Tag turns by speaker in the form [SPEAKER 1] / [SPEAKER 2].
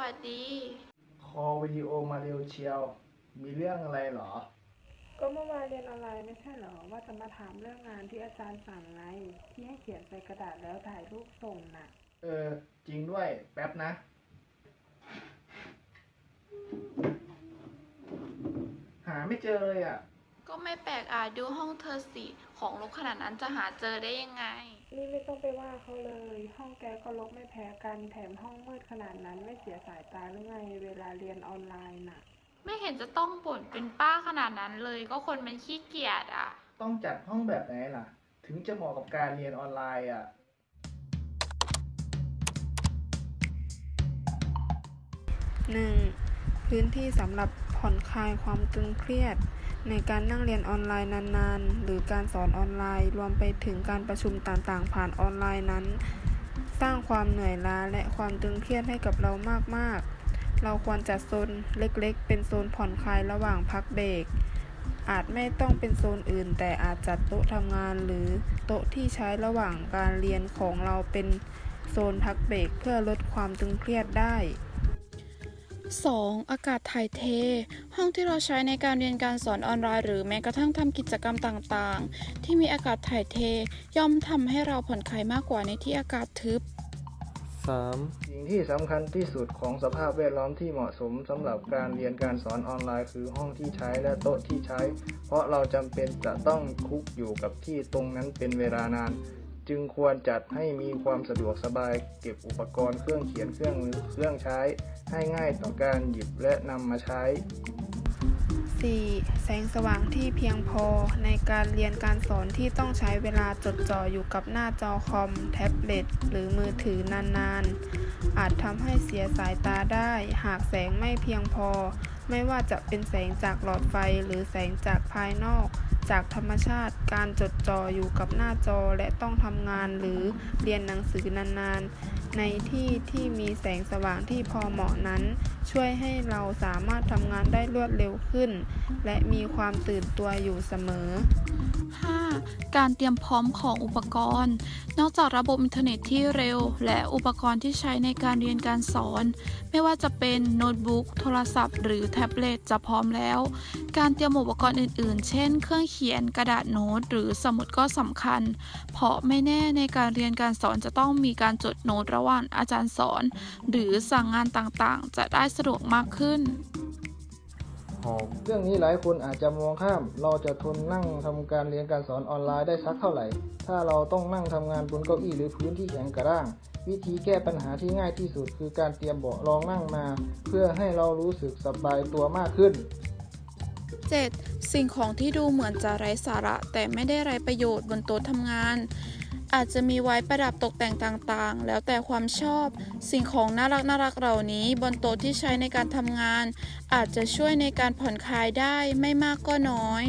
[SPEAKER 1] วัสดี
[SPEAKER 2] คอวิดีโอมาเร็วเชียว มีเรื่องอะไรเหรอ
[SPEAKER 3] ก็เมื่อวานเรียนออนไลน์ไม่ใช่เหรอ ว่าจะมาถามเรื่องงานที่อาจารย์สั่งไงที่ให้เขียนใส่กระดาษแล้วถ่ายรูปส่งน่ะ
[SPEAKER 2] เออ จริงด้วย แป๊บนะ หาไม่เจอเลยอะ
[SPEAKER 1] ก็ไม่แปลกอะ ดูห้องเธอสิ ของรกขนาดนั้นจะหาเจอได้ยังไง
[SPEAKER 3] นี่ไม่ต้องไปว่าเขาเลย ห้องแกก็รกไม่แพ้กัน แถมห้องมืดขนาดนั้นไม่เสียสายตาหรือไง เวลาเรียนออนไลน์น่ะ
[SPEAKER 1] ไม่เห็นจะต้องบ่นเป็นป้าขนาดนั้นเลย ก็คนมันขี้เกียจอะ
[SPEAKER 2] ต้องจัดห้องแบบไหนล่ะ ถึงจะเหมาะกับการเรียนออนไลน์อะ
[SPEAKER 3] 1. พื้นที่สำหรับผ่อนคลายความตึงเครียด ในการนั่งเรียนออนไลน์นานๆ หรือการสอนออนไลน์ รวมไปถึงการประชุมต่างๆ ผ่านออนไลน์นั้น สร้างความเหนื่อยล้าและความตึงเครียดให้กับเรามากๆ เราควรจัดโซนเล็กๆ เป็นโซนผ่อนคลายระหว่างพักเบรกอาจไม่ต้องเป็นโซนอื่น แต่อาจจัดโต๊ะทำงานหรือโต๊ะที่ใช้ระหว่างการเรียนของเราเป็นโซนพักเบรกเพื่อลดความตึงเครียดได้
[SPEAKER 1] 2. อากาศถ่ายเท ห้องที่เราใช้ในการเรียนการสอนออนไลน์หรือแม้กระทั่งทำกิจกรรมต่างๆ ที่มีอากาศถ่ายเท ย่อมทำให้เราผ่อนคลายมากกว่าในที่อากาศทึบ
[SPEAKER 4] 3.
[SPEAKER 2] สิ่งที่สำคัญที่สุดของสภาพแวดล้อมที่เหมาะสมสำหรับการเรียนการสอนออนไลน์คือห้องที่ใช้และโต๊ะที่ใช้ เพราะเราจำเป็นจะต้องคุกอยู่กับที่ตรงนั้นเป็นเวลานาน จึงควรจัดให้มีความสะดวกสบายเก็บอุปกรณ์เครื่องเขียนเครื่องมือเครื่องใช้ ให้ง่ายต่อการหยิบและนำมาใช้
[SPEAKER 3] 4. แสงสว่างที่เพียงพอในการเรียนการสอนที่ต้องใช้เวลาจดจ่ออยู่กับหน้าจอคอม แท็บเล็ต หรือมือถือนานๆ อาจทำให้เสียสายตาได้ หากแสงไม่เพียงพอ ไม่ว่าจะเป็นแสงจากหลอดไฟหรือแสงจากภายนอก จากธรรมชาติการจดจ่ออยู่กับหน้าจอและต้องทำงานหรือเรียนหนังสือนานๆ ในที่ที่มีแสงสว่างที่พอเหมาะนั้น ช่วยให้เราสามารถทำงานได้รวดเร็วขึ้น และมีความตื่นตัวอยู่เสมอ
[SPEAKER 1] การเตรียมพร้อมของอุปกรณ์ นอกจากระบบอินเทอร์เน็ตที่เร็ว และอุปกรณ์ที่ใช้ในการเรียนการสอน ไม่ว่าจะเป็นโน้ตบุ๊ก โทรศัพท์ หรือแท็บเล็ตจะพร้อมแล้ว การเตรียมอุปกรณ์อื่น ๆ เช่น เครื่องเขียนกระดาษโน้ต หรือสมุดก็สำคัญ เพราะไม่แน่ในการเรียนการสอนจะต้องมีการจดโน้ตระหว่างอาจารย์สอน หรือสั่งงานต่าง ๆ จะได้สะดวกมากขึ้น
[SPEAKER 4] 6.
[SPEAKER 2] เรื่องนี้หลายคนอาจจะมองข้าม เราจะทนนั่งทำการเรียนการสอนออนไลน์ได้สักเท่าไหร่ ถ้าเราต้องนั่งทำงานบนเก้าอี้หรือพื้นที่แข็งกระด้าง วิธีแก้ปัญหาที่ง่ายที่สุดคือการเตรียมเบาะรองนั่งมา เพื่อให้เรารู้สึกสบายตัวมากขึ้น
[SPEAKER 1] 7. สิ่งของที่ดูเหมือนจะไร้สาระ แต่ไม่ได้ไร้ประโยชน์บนโต๊ะทำงาน อาจจะมีไว้ประดับตกแต่งต่างๆ แล้วแต่ความชอบ สิ่งของน่ารักน่ารักเหล่านี้บนโต๊ะที่ใช้ในการทำงาน อาจจะช่วยในการผ่อนคลายได้ไม่มากก็น้อย